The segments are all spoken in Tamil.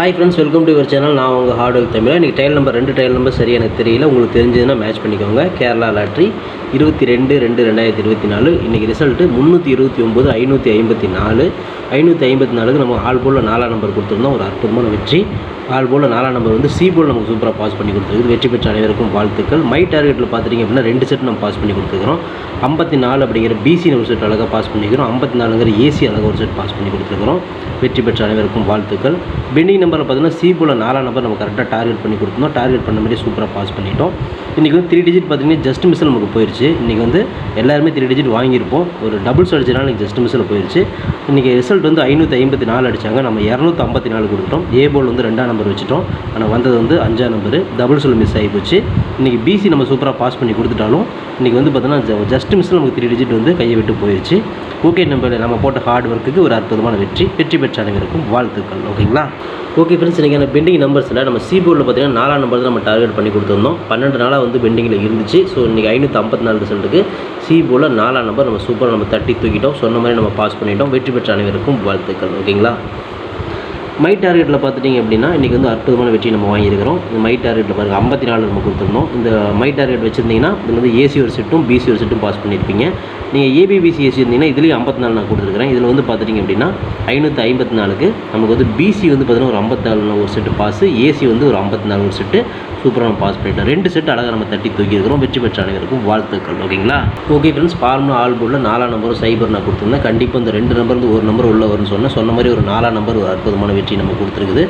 Hi friends welcome to your channel நான் உங்கள் ஹார்ட் ஒர்க் தமிழ் இன்றைக்கி டைல் நம்பர் ரெண்டு டைல் நம்பர் சரி எனக்கு தெரியல. உங்களுக்கு தெரிஞ்சதுன்னா மேட்ச் பண்ணிக்கோங்க. கேரளா லாட்ரி இருபத்தி ரெண்டு ரெண்டு ரெண்டாயிரத்தி இருபத்தி நாலு. இன்றைக்கி ரிசல்ட்டு முந்நூற்றி இருபத்தி ஒம்பது ஐநூற்றி ஐம்பத்தி நாலு. ஐநூற்றி ஐம்பத்தி நாலுக்கு நம்ம ஆள் போல் நாலாம் நம்பர் கொடுத்துருந்தோம். ஒரு அற்புதமான வெற்றி. ஆள் போல் நாலாம் நம்பர் வந்து சி போல் நமக்கு சூப்பராக பாஸ் பண்ணி கொடுத்துருக்கு. வெற்றி பெற்ற அனைவருக்கும் வாழ்த்துக்கள். மை டார்கெட்டில் பார்த்துட்டிங்க அப்படின்னா ரெண்டு செட் நம்ம பாஸ் பண்ணி கொடுத்துருக்குறோம். ஐம்பத்தி நாலு அப்படிங்கிற பிசி ஒரு செட் அழகாக பாஸ் பண்ணிக்கிறோம். ஐம்பத்தி நாலுங்கிற ஏசி அழகாக ஒரு செட் பாஸ் பண்ணி கொடுத்துருக்குறோம். வெற்றி பெற்ற அனைவருக்கும் வாழ்த்துக்கள். பெண்டிங் நம்பரில் பார்த்தீங்கன்னா சி போல் நாலாம் நம்பர் நம்ம கரெக்டாக டார்கெட் பண்ணி கொடுத்தோம் டார்கெட் பண்ண மாதிரி சூப்பராக பாஸ் பண்ணிட்டோம். இன்றைக்கி வந்து த்ரீ டிஜிட் பார்த்தீங்கன்னா ஜஸ்ட் மிஸ்ஸில் நமக்கு போயிடுச்சு இன்றைக்கி வந்து எல்லாருமே த்ரீ டிஜிட் வாங்கியிருப்போம். ஒரு டபுள்ஸ் அடிச்சதுனால இன்றைக்கி ஜஸ்ட் மிஸ்ஸில் போயிடுச்சு இன்றைக்கி ரிசல்ட் வந்து ஐநூற்றி ஐம்பத்தி நாலு அடித்தாங்க நம்ம இரநூத்தி ஐம்பத்தி நாலு கொடுத்துட்டோம். ஏ போல் வந்து ரெண்டாம் நம்பர் வச்சுட்டோம். ஆனால் வந்தது வந்து அஞ்சாம் நம்பர் டபுள்ஸில் மிஸ் ஆகி போச்சு. இன்றைக்கி பிசி நம்ம சூப்பராக பாஸ் பண்ணி கொடுத்துட்டாலும் இன்றைக்கி வந்து பார்த்தோன்னா ஜஸ்ட் மிஸ்ஸில் நமக்கு த்ரீ டிஜிட் வந்து கையை விட்டு போயிடுச்சு ஓகே நம்ம நம்ம போட்ட ஹார்ட் ஒர்க்குக்கு ஒரு அற்புதமான வெற்றி. வெற்றி பெற்ற அனைவருக்கும் வாழ்த்துக்கள். ஓகேங்களா? ஓகே ஃப்ரெண்ட்ஸ் இன்றைக்கி பெண்டிங் நம்பர்ஸில் நம்ம சி போர்டில் பார்த்தீங்கன்னா நாலாம் நம்பர் தான் நம்ம டார்கெட் பண்ணி கொடுத்துருந்தோம். பன்னெண்டு நாளாக வந்து பெண்டிங்கில் இருந்துச்சு. ஸோ இன்றைக்கி ஐநூற்றி ஐம்பத்தி நாலு ரிசல்ட்டுக்கு சி போர்டில் நாலாம் நம்பர் நம்ம சூப்பராக நம்ம தட்டி தூக்கிட்டோம். சொன்ன மாதிரி நம்ம பாஸ் பண்ணிட்டோம். வெற்றி பெற்ற அனைவருக்கும் வாழ்த்துக்கள். ஓகேங்களா? மை டார்கெட்டில் பார்த்துட்டிங்க அப்படின்னா இன்றைக்கி வந்து அற்புதமான வெற்றி நம்ம வாங்கியிருக்கிறோம். இந்த மை டார்கெட்டில் பாருங்கள் ஐம்பத்தி நாலு நம்ம கொடுத்துருந்தோம். இந்த மை டார்கெட் வச்சுருந்தீங்கன்னா இதில் வந்து ஏசி ஒரு செட்டும் பிசி ஒரு செட்டும் பாஸ் பண்ணியிருப்பீங்க. நீங்கள் ஏபிபிசி ஏசி இருந்தீங்கன்னா இதுலேயும் ஐம்பத்தி நாலு நான் கொடுத்துருக்குறேன். இதில் வந்து பார்த்துட்டிங்க அப்படின்னா ஐநூற்றி ஐம்பத்தி நாலுக்கு நமக்கு வந்து பிசி வந்து பார்த்தீங்கன்னா ஒரு ஐம்பத்தி நாலு ஒரு செட்டு பாஸு ஏசி வந்து ஒரு ஐம்பத்தி நாலு ஒரு செட்டு சூப்பராக நம்ம பாஸ் பண்ணிட்டோம். ரெண்டு செட் அழகாக நம்ம தட்டி தூக்கியிருக்கிறோம். வெற்றி பெற்ற அனைவருக்கும் வாழ்த்துக்கள். ஓகேங்களா? ஓகே ஃப்ரெண்ட்ஸ் ஃபார்முலா ஆல் போர்டில் நாலாம் நம்பரும் சைபர் நான் கொடுத்துருந்தேன். கண்டிப்பாக இந்த ரெண்டு நம்பர் வந்து ஒரு நம்பர் உள்ள வரும்னு சொன்னேன். சொன்ன மாதிரி ஒரு நாலாம் நம்பர் ஒரு அற்புதமான வெற்றி நம்ம கொடுத்துருக்குது.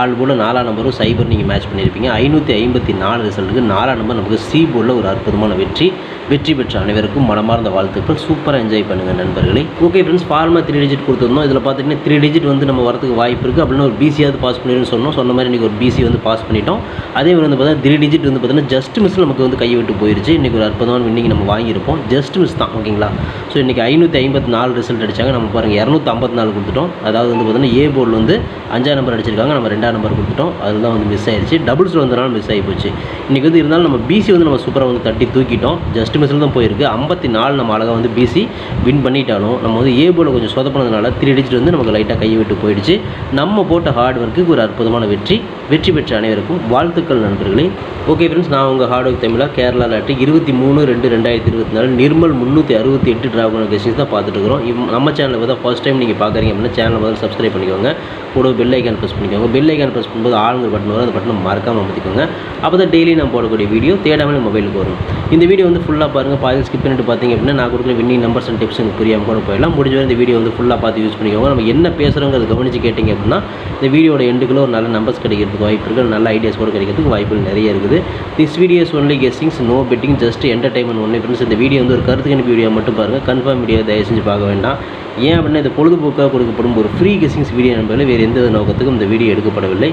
ஆல் போர்டில் நாலாம் நம்பரும் சைபர் நீங்கள் மேட்ச் பண்ணியிருப்பீங்க. ஐநூற்றி ஐம்பத்தி நாலு ரிசல்ட்டுக்கு நாலாம் நம்பர் நமக்கு சி போர்டில் ஒரு அற்புதமான வெற்றி. வெற்றி பெற்ற அனைவருக்கும் மனமார்ந்த வாழ்த்துக்கள். சூப்பராக என்ஜாய் பண்ணுங்கள் நண்பர்களே. ஓகே ஃப்ரெண்ட்ஸ் ஃபார்மா த்ரீ டிஜிட் கொடுத்துருந்தோம். இதில் பார்த்துட்டிங்கன்னா த்ரீ டிஜிட் வந்து நம்ம வரதுக்கு வாய்ப்பு இருக்குது அப்படின்னு ஒரு பிசியாவது பாஸ் பண்ணிடுன்னு சொன்னோம். சொன்ன மாதிரி இன்றைக்கி ஒரு பிசி வந்து பாஸ் பண்ணிட்டோம். அதே மாதிரி வந்து பார்த்தீங்கன்னா த்ரீ டிஜிட் வந்து பார்த்தீங்கன்னா ஜஸ்ட் மிஸ் நமக்கு வந்து கை விட்டு போயிருச்சு. இன்றைக்கி ஒரு அற்புதமான இன்றைக்கி நம்ம வாங்கியிருப்போம். ஜஸ்ட் மிஸ் தான் ஓகேங்களா ஸோ இன்றைக்கி ஐநூற்றி ஐம்பத்தி நாலு ரிசல்ட் அடிச்சாங்க. நம்ம பாருங்கள் இரநூத்தி ஐம்பத்தி நாலு கொடுத்துட்டோம். அதாவது வந்து பார்த்தீங்கன்னா ஏ போர்டில் வந்து அஞ்சாம் நம்பர் அடிச்சிருக்காங்க. நம்ம ரெண்டாம் நம்பர் கொடுத்துட்டோம். அதுதான் வந்து மிஸ் ஆயிடுச்சு டபுள்ஸில் வந்தனால மிஸ் ஆகி போச்சு. இன்றைக்கி வந்து இருந்தாலும் நம்ம பிசி வந்து நம்ம சூப்பராக வந்து தட்டி தூக்கிட்டோம். ஜஸ்ட் மிஸ்ஸில் தான் போயிருக்கு. ஐம்பத்தி நாலு நம்ம அழகாக வந்து பிசி வின் பண்ணிட்டாலும் நம்ம வந்து ஏ போர்டில் கொஞ்சம் சொதப்பினதுனால த்ரீ டிஜிட் வந்து நமக்கு லைட்டாக கையை விட்டு போயிடுச்சு. நம்ம போட்ட ஹார்ட் ஒர்க்குக்கு ஒரு அற்புதமான வெற்றி. வெற்றி பெற்ற அனைவருக்கும் வாழ்த்துக்கள் நண்பர்களே. ஓகே ஃப்ரெண்ட்ஸ் நான் உங்கள் ஹார்ட் ஒர்க் தமிழாக கேரளா லாட்டு இருபத்தி மூணு ரெண்டு ரெண்டாயிரத்தி இருபத்தி நாலு நிர்மல் முந்நூற்றி அறுபத்தி எட்டு டிராகன் கெஸ்டிங்ஸ் தான் பார்த்துட்டு இருக்கிறோம். நம்ம சேனலில் பார்த்தா ஃபர்ஸ்ட் டைம் நீங்கள் பார்க்குறீங்க அப்படின்னா சேனலை வந்து சப்ஸ்கிரைப் பண்ணிக்கோங்க. கூட பெல் ஐக்கான் ப்ரெஸ் பண்ணிக்கோங்க. பெல் ஐக்கான் ப்ரெஸ் பண்ணும்போது ஆளுங்கிற பட்டன் வரும். அந்த பட்டனை மறக்காமல் அமைத்திக்கோங்க. அப்போ தான் டெய்லி நான் போடக்கூடிய வீடியோ தேடாமல் மொபைலுக்கு வரும். இந்த வீடியோ வந்து ஃபுல்லாக பாருங்கள் பாதி ஸ்கிப் பண்ணிட்டு பார்த்தீங்க அப்படின்னா நான் கொடுக்குற வின்னிங் நம்பர்ஸ் அண்ட் டிப்ஸ் எனக்கு புரியாமல் கூட போயிடலாம். முடிஞ்ச வரை இந்த வீடியோ வந்து ஃபுல்லாக பார்த்து யூஸ் பண்ணிக்கோங்க. நம்ம என்ன பேசுகிறோங்கிறது கவனித்து கேட்டிங்க அப்படின்னா இந்த வீடியோட எண்டுக்குள்ள ஒரு நல்ல நம்பர்ஸ் கிடைக்கிறதுக்கு வாய்ப்பு இருக்குது நல்ல ஐடியாஸ் கூட கிடைக்கிறதுக்கு வாய்ப்புகள் நிறைய இருக்குது. This videos only guessings no betting just entertainment only friends இந்த வீடியோ வந்து ஒரு கருத்து கணிப்பு வீடியோ மட்டும் பாருங்கள் கன்ஃபார்ம் வீடியோ தயவு செஞ்சு பார்க்க வேண்டாம். ஏன் அப்படின்னா இது பொழுதுபோக்காக கொடுக்கப்படும் ஒரு ஃப்ரீ கெஸ்டிங்ஸ் வீடியோ நம்பரில் வேறு எந்த நோக்கத்துக்கும் இந்த வீடியோ எடுக்கப்படவில்லை.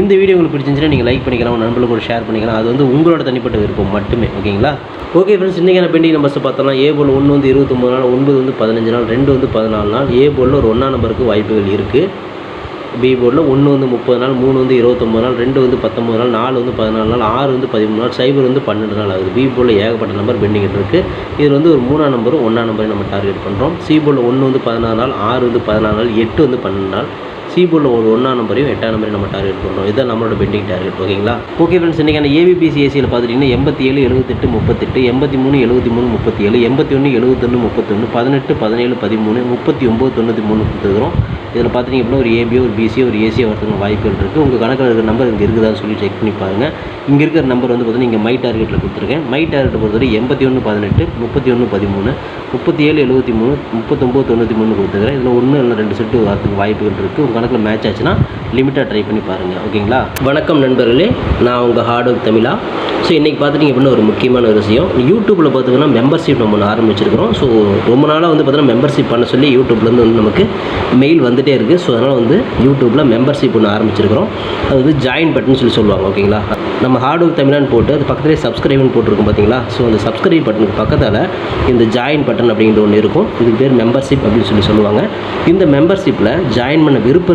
இந்த வீடியோ உங்களுக்கு பிடிச்சிருந்துச்சுன்னா நீங்கள் லைக் பண்ணிக்கலாம் உங்க நண்பர்களுக்கு கூட ஷேர் பண்ணிக்கலாம். அது வந்து உங்களோட தனிப்பட்ட விருப்பம் மட்டுமே ஓகேங்களா? ஓகே ஃப்ரெண்ட்ஸ் இன்றைக்கான பெண்டிங் நம்பர்ஸ் பார்த்தோம்னா ஏ போல் ஒன்று வந்து இருபத்தொம்பது நாள் ஒன்பது வந்து பதினஞ்சு நாள் ரெண்டு வந்து பதினாலு நாள். ஏ போலில் ஒரு ஒன்றாம் நம்பருக்கு வாய்ப்புகள் இருக்குது பி போர்டில் ஒன்று வந்து முப்பது நாள் மூணு வந்து இருபத்தொம்பது நாள் ரெண்டு வந்து பத்தொம்பது நாள் நாலு வந்து பதினாலு நாள் ஆறு வந்து பதிமூணு நாள் சைபர் வந்து பன்னெண்டு நாள் ஆகுது. பி போர்டில் ஏகப்பட்ட நம்பர் பெண்டிங் இருக்குது இதில் வந்து ஒரு மூணாம் நம்பரும் ஒன்றாம் நம்பரையும் நம்ம டார்கெட் பண்ணுறோம் சி போர்டில் ஒன்று வந்து பதினாறு நாள் ஆறு வந்து பதினாலு நாள் எட்டு வந்து பன்னெண்டு நாள். சி ஒரு ஒன்றாம் நம்பரையும் எட்டாம் நம்பரையும் நம்ம டார்கெட் பண்ணுறோம் இதுதான் நம்மளோட பெண்டிங் டார்கெட் ஓகேங்களா ஓகே ஃப்ரெண்ட்ஸ் இன்றைக்கான ஏபிபிசி ஏசியில் பார்த்துட்டிங்கன்னா எண்பத்தி ஏழு எழுபத்தெட்டு முப்பத்தெட்டு எண்பத்தி மூணு எழுபத்தி மூணு முப்பத்தி ஏழு எண்பத்தி ஒன்று எழுபத்தொன்று முப்பத்தொன்று பதினெட்டு பதினேழு பதிமூணு முப்பத்தி ஒம்பது தொண்ணூற்றி மூணு கொடுத்துருக்குறோம். இதில் பார்த்துட்டிங்க அப்படின்னா ஒரு ஏபியோ ஒரு பிசியோ ஒரு ஏசியோ வரதுக்கு வாய்ப்புகள் இருக்குது உங்கள் கணக்கில் இருக்கிற நம்பர் இங்கே இருக்குதான்னு சொல்லி செக் பண்ணி பாருங்கள் இங்கே இருக்கிற நம்பர் வந்து பார்த்தீங்கன்னா இங்கே மை டார்கெட்டில் கொடுத்துருக்கேன். மை டார்கெட்டை பொறுத்தவரை எண்பத்தி ஒன்று பதினெட்டு முப்பத்தி ஒன்று பதிமூணு முப்பத்தி ஏழு எழுபத்தி மூணு முப்பத்தொம்போது தொண்ணூற்றி மூணு கொடுத்துருக்கேன் இதில் ஒன்று இல்லை ரெண்டு செட்டு வரதுக்கு வாய்ப்புகள் இருக்குது உங்கள் கணக்கில் மேட்ச் ஆச்சுன்னா லிமிட்டாக ட்ரை பண்ணி பாருங்கள் ஓகேங்களா? வணக்கம் நண்பர்களே நான் உங்கள் ஹார்ட் ஒர்க் தமிழா. ஸோ இன்றைக்கி பார்த்துட்டிங்க அப்படின்னா ஒரு முக்கியமான ஒரு விஷயம். யூடியூப்பில் பார்த்திங்கன்னா மெம்பர்ஷிப் நம்ம ஒன்று ஆரம்பிச்சிருக்கிறோம். ஸோ ரொம்ப நாளாக வந்து பார்த்தீங்கன்னா மெம்பர்ஷிப் பண்ண சொல்லி யூடியூப்லேருந்து வந்து நமக்கு மெயில் வந்துகிட்டே இருக்குது ஸோ அதனால் வந்து யூடியூப்பில் மெம்பர்ஷிப் ஒன்று ஆரம்பிச்சிருக்கிறோம். அது வந்து ஜாயின் பட்டன் சொல்லி சொல்லுவாங்க ஓகேங்களா? நம்ம ஹார்ட் ஒர்க் தமிழான்னு போட்டு அது பக்கத்துலேயே சப்ஸ்கிரைப்னு போட்டிருக்கோம் பார்த்தீங்களா? ஸோ அந்த சப்ஸ்கிரைப் பட்டனுக்கு பக்கத்தில் இந்த ஜாயின் பட்டன் அப்படிங்கிற ஒன்று இருக்கும். இதுக்கு பேர் மெம்பர்ஷிப் அப்படின்னு சொல்லி சொல்லுவாங்க. இந்த மெம்பர்ஷிப்பில் ஜாயின் பண்ண விருப்பம்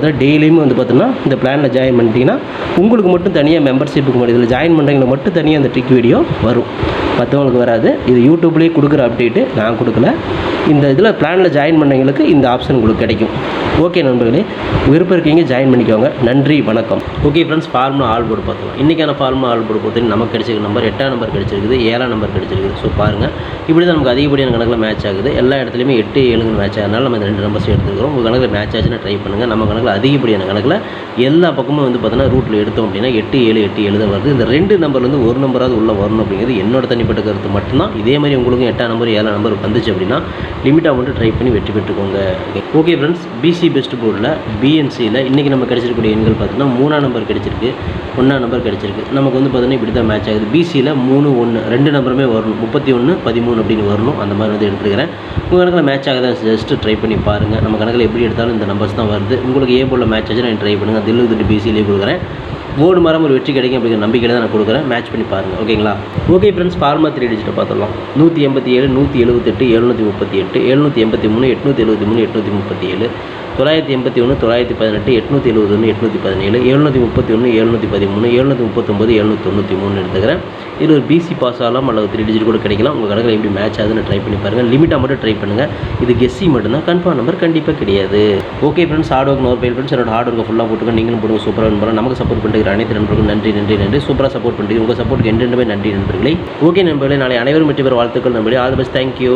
பார்த்தா டெய்லியுமே வந்து பார்த்தோன்னா இந்த பிளானில் ஜாயின் பண்ணிட்டீங்கன்னா உங்களுக்கு மட்டும் தனியாக மெம்பர்ஷிப்புக்கு மட்டும் இதில் ஜாயின் பண்ணுறவங்களுக்கு மட்டும் தனியாக அந்த ட்ரிக் வீடியோ வரும். மற்றவங்களுக்கு வராது. இது யூடியூப்லேயே கொடுக்குற அப்டேட்டு நான் கொடுக்கல. இந்த இதில் பிளானில் ஜாயின் பண்ணவங்களுக்கு இந்த ஆப்ஷன் உங்களுக்கு கிடைக்கும். ஓகே நண்பர்களே விருப்பம் இருக்கீங்க ஜாயின் பண்ணிக்கோங்க. நன்றி வணக்கம். Okay friends formula all board பார்த்தோம் இன்றைக்கான ஃபார்முலா ஆல் போர்டு பொறுத்தவரைக்கும் நமக்கு கிடைச்சிருக்க நம்பர் எட்டாம் நம்பர் கிடைச்சிருக்குது ஏழாம் நம்பர் கிடைச்சிருக்குது. ஸோ பாருங்கள் இப்படி தான் நமக்கு அதிகப்படியான கணக்கில் மேட்ச் ஆகுது. எல்லா இடத்துலையுமே எட்டு ஏழுங்க மேட்ச் ஆகிறதுனால நம்ம இந்த ரெண்டு நம்பர்ஸ் எடுத்துக்கிறோம். உங்கள் கணக்கில் மேட்ச் ஆச்சுன்னா ட்ரை பண்ணுங்கள் நம்ம கணக்கில் அதிகப்படியான கணக்கில் எல்லா பக்கமும் வந்து பார்த்தீங்கன்னா ரூட்டில் எடுத்தோம் அப்படின்னா எட்டு ஏழு எட்டு ஏழு தான் வருது. இந்த ரெண்டு நம்பர்லேருந்து ஒரு நம்பராவது உள்ளே வரணும் அப்படிங்கிறது என்னோட தனிப்பட்ட கருத்து மட்டும்தான். இதே மாதிரி உங்களுக்கும் எட்டாம் நம்பர் ஏழாம் நம்பர் வந்துச்சு அப்படின்னா லிமிட்டாக மட்டும் ட்ரை பண்ணி வெற்றி பெற்றுக்கோங்க. ஓகே ஃப்ரெண்ட்ஸ் பிசி பெஸ்ட் போர்டில் பிஎன்சியில் இன்றைக்கி நம்ம கிடைச்சிருக்கக்கூடிய எண்கள் பார்த்தீங்கன்னா மூணாம் நம்பர் கிடச்சிருக்கு ஒன்றாம் நம்பர் கிடைச்சிருக்கு. நமக்கு வந்து பார்த்தீங்கன்னா இப்படி தான் மேட்ச் ஆகுது பிசியில் மூணு ஒன்று ரெண்டு நம்பருமே வரணும். முப்பத்தி ஒன்று பதிமூணு அப்படின்னு வரணும். அந்த மாதிரி வந்து எடுத்துருக்கிறேன். உங்கள் கணக்கில் மேட்ச் ஆகுதா? ஜஸ்ட்டு ட்ரை பண்ணி பாருங்கள் நம்ம கணக்கில் எப்படி எடுத்தாலும் இந்த நம்பர்ஸ் தான் வருது. உங்களுக்கு ஏ போல் மேட்ச் ஆச்சு நான் ட்ரை பண்ணுங்கள் தில்லு திட்டு பிசிலேயே கொடுக்குறேன். போர்டு மரம் ஒரு வெற்றி கிடைக்கும் அப்படிங்கிற நம்பிக்கையில் தான் நான் கொடுக்குறேன். மேட்ச் பண்ணி பாருங்கள் ஓகேங்களா ஓகே ஃப்ரெண்ட்ஸ் ஃபார்மா த்ரீ டிஜிட்டை பார்த்துடலாம். நூற்றி எண்பத்தி ஏழு நூற்றி எழுபத்தெட்டு எழுநூற்றி முப்பத்தி எட்டு எழுநூற்றி எண்பத்தி மூணு எட்நூற்றி எழுபத்தி மூணு எட்நூற்றி முப்பத்தி ஏழு. தொள்ளாயிரத்தி எண்பத்தி ஒன்று தொள்ளாயிரத்தி பதினெட்டு எட்நூற்றி எழுபது ஒன்று எட்நூற்றி பதினேழு எழுநூற்றி முப்பத்தி ஒன்று எழுநூற்றி பதிமூணு எழுநூற்றி முப்பத்தொம்பது எழுநூற்றி தொண்ணூற்றி மூணு எடுத்துக்கிறேன். இது ஒரு பிசி பாஸ் ஆகலாம் அல்லது த்ரீ டிஜிட் கூட கிடைக்கலாம். உங்கள் கணக்கில் எப்படி மேட்ச் ஆகுதுன்னு ட்ரை பண்ணி பாருங்கள் லிமிட்டாக மட்டும் ட்ரை பண்ணுங்கள் இது கெஸ்ஸி மட்டும்தான். கன்ஃபார்ம் நம்பர் கண்டிப்பாக கிடையாது. Okay friends hard work nor fail friends என்னோட ஹார்ட் ஒர்க்கை ஃபுல்லாக போட்டுங்க நீங்களும் போடுங்க. சூப்பராக நம்பர் நமக்கு சப்போர்ட் பண்ணுற அனைத்து நண்பர்களுக்கும் நன்றி நன்றி நன்றி. சூப்பராக சப்போர்ட் பண்ணுறீங்க உங்கள் சப்போர்ட்டுக்கு என்றென்றுமே நன்றி நண்பர்களே. ஓகே நண்பர்களே நாளை அனைவரும் வெற்றி பெற வாழ்த்துக்கள் நம்பி ஆல் தி பெஸ்ட் தேங்க்யூ